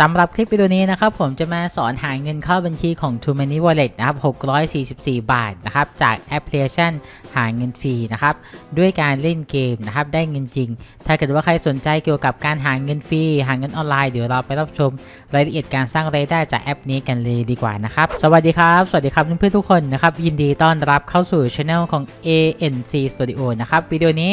สำหรับคลิปวิดีโอนี้นะครับผมจะมาสอนหาเงินเข้าบัญชีของ True Money Wallet นะครับ644 บาทนะครับจากแอปพลิเคชันหาเงินฟรีนะครับด้วยการเล่นเกมนะครับได้เงินจริง ถ้าเกิดว่าใครสนใจเกี่ยวกับการหาเงินฟรีหาเงินออนไลน์เดี๋ยวเราไปรับชมรายละเอียดการสร้างรายได้จากแอปนี้กันเลยดีกว่านะครับสวัสดีครับ สวัสดีครับเพื่อนๆทุกคนนะครับยินดีต้อนรับเข้าสู่ช anel ของ ANC Studio นะครับวิดีโอนี้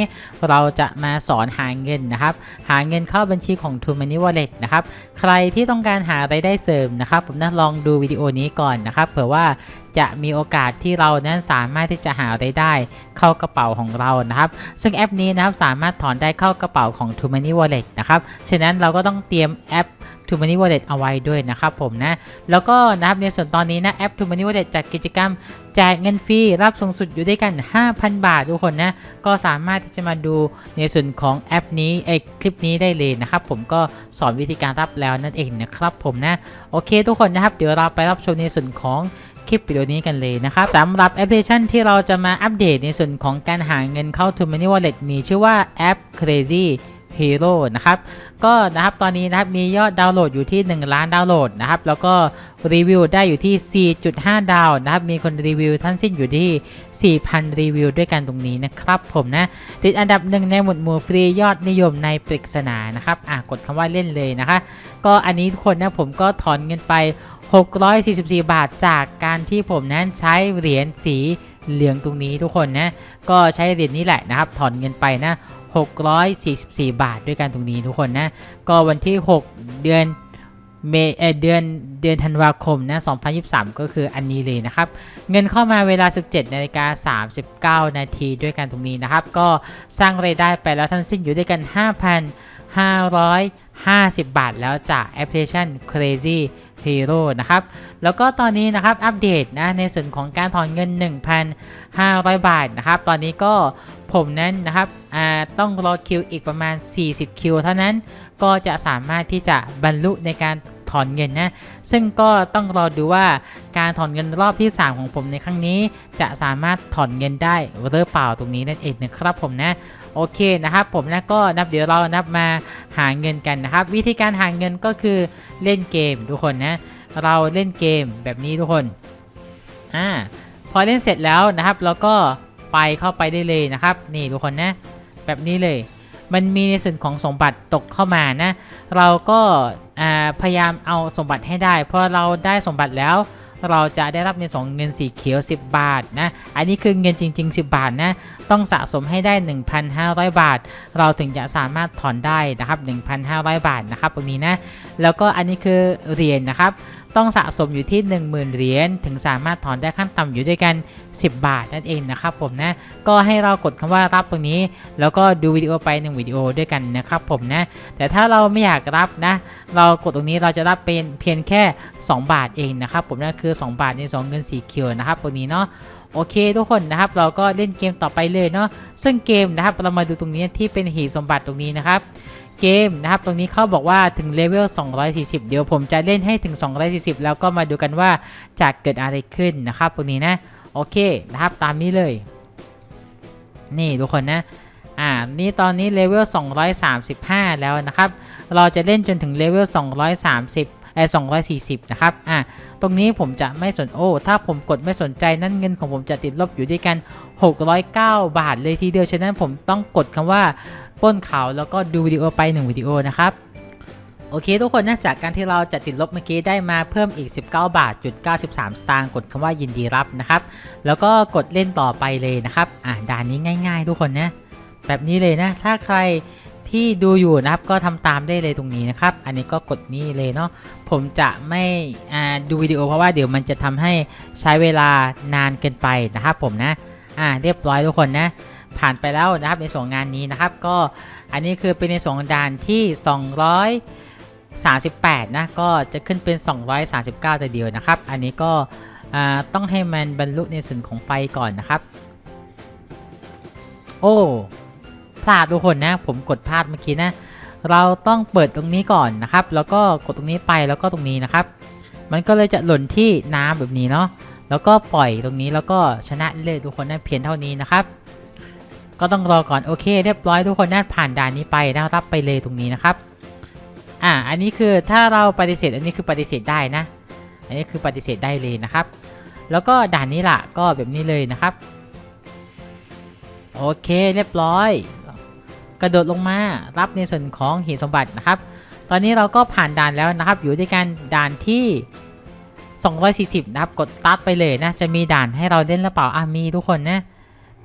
เราจะมาสอนหาเงินนะครับหาเงินเข้าบัญชีของ True Money Wallet นะครับใครที่ต้องการหารายได้เสริมนะครับ ผมนะลองดูวิดีโอนี้ก่อนนะครับ เผื่อว่าจะมีโอกาสที่เรานั้นสามารถที่จะหารายได้เข้ากระเป๋าของเรานะครับ ซึ่งแอปนี้นะครับสามารถถอนได้เข้ากระเป๋าของ t o m a n y Wallet นะครับ ฉะนั้นเราก็ต้องเตรียมแอป True Money Wallet เอาไว้ด้วยนะครับผมนะ แล้วก็นะครับในส่วนตอนนี้นะแอป True Money Wallet จัดกิจกรรมแจกเงินฟรีรับสูงสุดอยู่ด้วยกัน 5,000 บาททุกคนนะก็สามารถที่จะมาดูในส่วนของแอปนี้เอคลิปนี้ได้เลยนะครับผมก็สอนวิธีการรับแล้วนั่นเองนะครับผมนะโอเคทุกคนนะครับเดี๋ยวเราไปรับชมในส่วนของคลิปวิดีโอนี้กันเลยนะครับสำหรับแอปพลิเคชันที่เราจะมาอัปเดตในส่วนของการหาเงินเข้า True Money Wallet มีชื่อว่าแอป Crazy Hero นะครับก็นะครับตอนนี้นะครับมียอดดาวน์โหลดอยู่ที่ 1 ล้านดาวน์โหลดนะครับแล้วก็รีวิวได้อยู่ที่ 4.5 ดาวนะครับมีคนรีวิวทั้งสิ้นอยู่ที่ 4,000 รีวิวด้วยกันตรงนี้นะครับผมนะติดอันดับหนึ่งในหมวดหมู่ฟรียอดนิยมในปริศนานะครับอะกดคำว่าเล่นเลยนะคะ ก็อันนี้ทุกคนนะผมก็ถอนเงินไป 644 บาทจากการที่ผมนั้นใช้เหรียญสีเหลืองตรงนี้ทุกคนนะ ก็ใช้เหรียญนี้แหละนะครับ ถอนเงินไปนะ 644 บาทด้วยกันตรงนี้ทุกคนนะ ก็วันที่ 6 เดือนเมเอเดือนเดือนธันวาคมนะ 2023 ก็คืออันนี้เลยนะครับ เงินเข้ามาเวลา 17นาฬิกา39 นาทีด้วยกันตรงนี้นะครับ ก็สร้างรายได้ไปแล้วทั้งสิ้นอยู่ด้วยกัน 550 บาทแล้วจากแอปพลิเคชัน Crazy Hero นะครับ แล้วก็ตอนนี้นะครับอัปเดตนะในส่วนของการถอนเงิน 1,500 บาทนะครับ ตอนนี้ก็ผมนั้นนะครับต้องรอคิวอีกประมาณ 40 คิวเท่านั้น ก็จะสามารถที่จะบรรลุในการถอนเงินนะ ซึ่งก็ต้องรอดูว่าการถอนเงินรอบที่ 3 ของผมในครั้งนี้ จะสามารถถอนเงินได้หรือเปล่าตรงนี้นั่นเองนะครับผมนะ โอเคนะครับ ผมนะก็นับเดี๋ยวเรานับมาหาเงินกันนะครับ วิธีการหาเงินก็คือเล่นเกมทุกคนนะเราเล่นเกมแบบนี้ทุกคนอ่าพอเล่นเสร็จแล้วนะครับเราก็ไปเข้าไปได้เลยนะครับ นี่ทุกคนนะแบบนี้เลย มันมีในส่วนของสมบัติตกเข้ามานะ เราก็พยายามเอาสมบัติให้ได้พอเราได้สมบัติแล้ว เราจะได้รับในสองเงินสีเขียว 10 บาทนะ อันนี้คือเงินจริง ๆ 10 บาทนะ ต้องสะสมให้ได้ 1,500 บาท เราถึงจะสามารถถอนได้นะครับ 1,500 บาทนะครับตรงนี้นะ แล้วก็อันนี้คือเหรียญนะครับ ต้องสะสมอยู่ที่ 10,000 เหรียญถึงสามารถถอนได้ขั้นต่ำอยู่ด้วยกัน 10 บาทนั่นเองนะครับผมนะก็ให้เรากดคำว่ารับตรงนี้ แล้วก็ดูวิดีโอไปหนึ่งวิดีโอด้วยกันนะครับผมนะแต่ถ้าเราไม่อยากรับนะ เรากดตรงนี้เราจะรับเป็นเพียงแค่ 2 บาทเองนะครับผมนั่นคือ 2 บาทใน2เงินสีเขียวนะครับตรงนี้เนาะโอเคทุกคนนะครับเราก็เล่นเกมต่อไปเลยเนาะซึ่งเกมนะครับเรามาดูตรงนี้ที่เป็นหีสมบัติตรงนี้นะครับ เกมนะครับ ตรงนี้เขาบอกว่าถึงเลเวล 240 เดี๋ยวผมจะเล่นให้ถึง 240 แล้วก็มาดูกันว่าจะเกิดอะไรขึ้นนะครับ ตรงนี้นะ โอเคนะครับ ตามนี้เลย นี่ทุกคนนะ อ่า นี่ตอนนี้เลเวล 235 แล้วนะครับ เราจะเล่นจนถึงเลเวล 230 ไอ้240นะครับอ่าตรงนี้ผมจะไม่สนโอ้ถ้าผมกดไม่สนใจนั่นเงินของผมจะติดลบอยู่ด้วยกัน 609 บาทเลยทีเดียวฉะนั้นผมต้องกดคำว่าป้นข่าวแล้วก็ดูวิดีโอไป 1 วิดีโอนะครับโอเคทุกคนนะจากการที่เราจะติดลบเมื่อกี้ได้มาเพิ่มอีก 19 บาทจุด93 สตางค์กดคำว่ายินดีรับนะครับแล้วก็กดเล่นต่อไปเลยนะครับอ่าด่านนี้ง่าย ๆ ทุกคนนะแบบนี้เลยนะ ถ้าใคร ที่ดูอยู่นะครับก็ทำตามได้เลยตรงนี้นะครับ อันนี้ก็กดนี่เลยเนาะผมจะไม่อ่าดูวิดีโอเพราะว่าเดี๋ยวมันจะทำให้ใช้เวลานานเกินไปนะครับผมนะอ่าเรียบร้อยทุกคนนะผ่านไปแล้วนะครับในส่วนงานนี้นะครับ ก็อันนี้คือเป็นในส่วนของด่านที่ 238 นะ ก็จะขึ้นเป็น 239 แต่เดียวนะครับ อันนี้ก็อ่าต้องให้มันบรรลุในส่วนของไฟก่อนนะครับ โอ้ พลาดทุกคนนะ ผมกดพลาดเมื่อกี้นะ เราต้องเปิดตรงนี้ก่อนนะครับ แล้วก็กดตรงนี้ไปแล้วก็ตรงนี้นะครับ มันก็เลยจะหล่นที่น้ำแบบนี้เนาะ แล้วก็ปล่อยตรงนี้แล้วก็ชนะเลยทุกคนนะเพียงเท่านี้นะครับ ก็ต้องรอก่อนโอเค เรียบร้อยทุกคนนะผ่านด่านนี้ไปนะรับไปเลยตรงนี้นะครับ อ่า อันนี้คือถ้าเราปฏิเสธอันนี้คือปฏิเสธได้นะ อันนี้คือปฏิเสธได้เลยนะครับ แล้วก็ด่านนี้ล่ะก็แบบนี้เลยนะครับ โอเคเรียบร้อย กระโดดลงมารับในส่วนของหีบสมบัตินะครับ ตอนนี้เราก็ผ่านด่านแล้วนะครับ อยู่ด้วยกันด่านที่ 240 นะครับ กด start ไปเลยนะ จะมีด่านให้เราเล่นหรือเปล่า อะ มีทุกคนนะ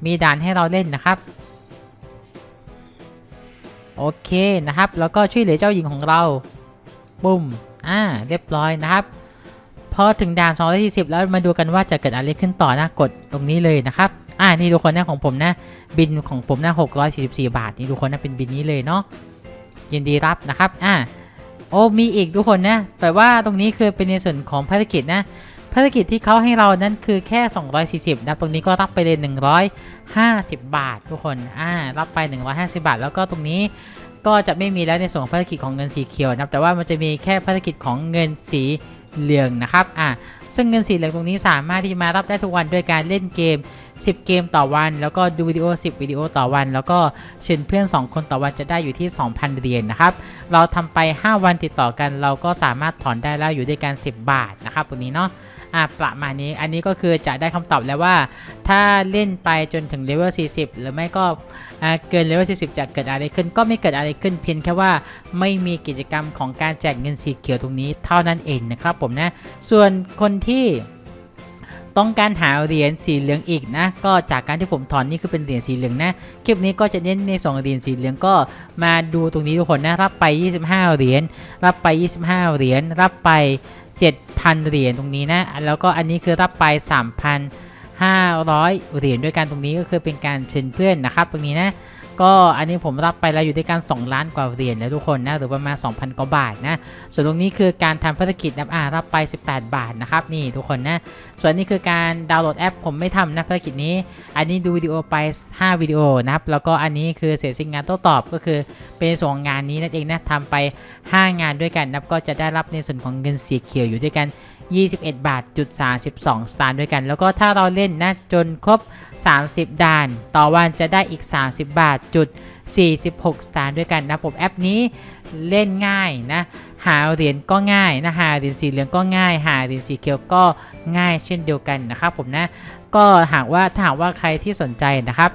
มีด่านให้เราเล่นนะครับ โอเคนะครับ แล้วก็ช่วยเหลือเจ้าหญิงของเราปุ่มอ่า เรียบร้อยนะครับพอถึงด่าน 240 แล้วมาดูกันว่าจะเกิดอะไรขึ้นต่อนะ กดตรงนี้เลยนะครับ อ่านี่ทุกคนนะของผมนะ บินของผมนะ644 บาท นี่ทุกคนนะเป็นบินนี้เลยเนาะยินดีรับนะครับอ่าโอ้มีอีกทุกคนนะ แต่ว่าตรงนี้คือเป็นในส่วนของภารกิจนะภารกิจที่เขาให้เรานั้นคือแค่ 240นะตรงนี้ก็รับไปเลย 150 บาท ทุกคนอ่ารับไป 150 บาท แล้วก็ตรงนี้ก็จะไม่มีแล้วในส่วนของภารกิจของเงินสีเขียวนะครับแต่ว่ามันจะมีแค่ภารกิจของเงินสีเหลืองนะครับอ่าซึ่งเงินสีเหลืองตรงนี้สามารถที่มารับได้ทุกวันด้วยการเล่นเกม 10 เกมต่อวัน แล้วก็ดูวิดีโอ 10 วิดีโอต่อวัน แล้วก็เชิญเพื่อน 2 คนต่อวันจะได้อยู่ที่ 2,000 เหรียญนะครับ เราทำไป 5 วันติดต่อกัน เราก็สามารถถอนได้แล้วอยู่ด้วยกัน 10 บาทนะครับตรงนี้เนาะอ่าประมาณนี้ อันนี้ก็คือจะได้คำตอบแล้วว่า ถ้าเล่นไปจนถึงเลเวล 40 หรือไม่ก็เกินเลเวล 40 จะเกิดอะไรขึ้น ก็ไม่เกิดอะไรขึ้นเพียงแค่ว่าไม่มีกิจกรรมของการแจกเงินสีเขียวตรงนี้เท่านั้นเองนะครับผมนะ ส่วนคนที่ ต้องการหาเหรียญสีเหลืองอีกนะ ก็จากการที่ผมถอนนี่คือเป็นเหรียญสีเหลืองนะ คลิปนี้ก็จะเน้นในสองเหรียญสีเหลืองก็มาดูตรงนี้ทุกคนนะ รับไป 25 เหรียญ รับไป 25 เหรียญ รับไป 7,000 เหรียญตรงนี้นะ แล้วก็อันนี้คือรับไป 3,500 เหรียญด้วยกันตรงนี้ก็คือเป็นการเชิญเพื่อนนะครับ ตรงนี้นะ ก็อันนี้ผมรับไปแล้วอยู่ด้วยกัน 2 ล้านกว่าเหรียญแล้วทุกคนนะหรือประมาณ 2,000 กว่าบาทนะ ส่วนตรงนี้คือการทำภารกิจนะอ่ารับไป 18 บาทนะครับนี่ทุกคนนะ ส่วนนี้คือการดาวน์โหลดแอป ผมไม่ทำนะภารกิจนี้ อันนี้ดูวิดีโอไป 5 วิดีโอนะครับ แล้วก็อันนี้คือเสร็จสิ้นงานโต้ตอบก็คือเป็นส่วนของงานนี้นั่นเองนะทำไป 5 งานด้วยกันนับก็จะได้รับในส่วนของเงินสีเขียวอยู่ด้วยกัน 21 บาทจุด32 สตางค์ด้วยกัน แล้วก็ถ้าเราเล่นนะจนครบ 30 ด่าน ต่อวันจะได้อีก 30 บาทจุด46 สตางค์ด้วยกันนะผมแอปนี้เล่นง่ายนะ หาเหรียญก็ง่ายนะหาเหรียญสีเหลืองก็ง่าย หาเหรียญสีเขียวก็ง่ายเช่นเดียวกันนะครับผมนะ ก็หากว่าถ้าหากว่าใครที่สนใจนะครับ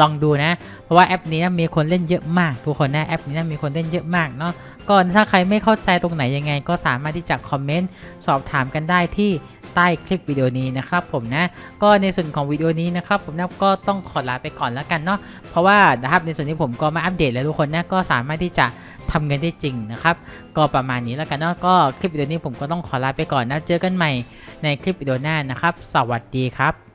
ลองดูนะ เพราะว่าแอปนี้นะมีคนเล่นเยอะมาก ทุกคนนะแอปนี้นะมีคนเล่นเยอะมากเนาะก็ถ้าใครไม่เข้าใจตรงไหนยังไง ก็สามารถที่จะคอมเมนต์สอบถามกันได้ที่ใต้คลิปวิดีโอนี้นะครับผมนะก็ในส่วนของวิดีโอนี้นะครับผมนะก็ต้องขอลาไปก่อนแล้วกันเนาะเพราะว่านะครับในส่วนนี้ผมก็มาอัปเดตแล้วทุกคนนะก็สามารถที่จะทำเงินได้จริงนะครับ ก็ประมาณนี้แล้วกันเนาะก็คลิปวิดีโอนี้ผมก็ต้องขอลาไปก่อนนะเจอกันใหม่ในคลิปวิดีโอหน้านะครับ สวัสดีครับ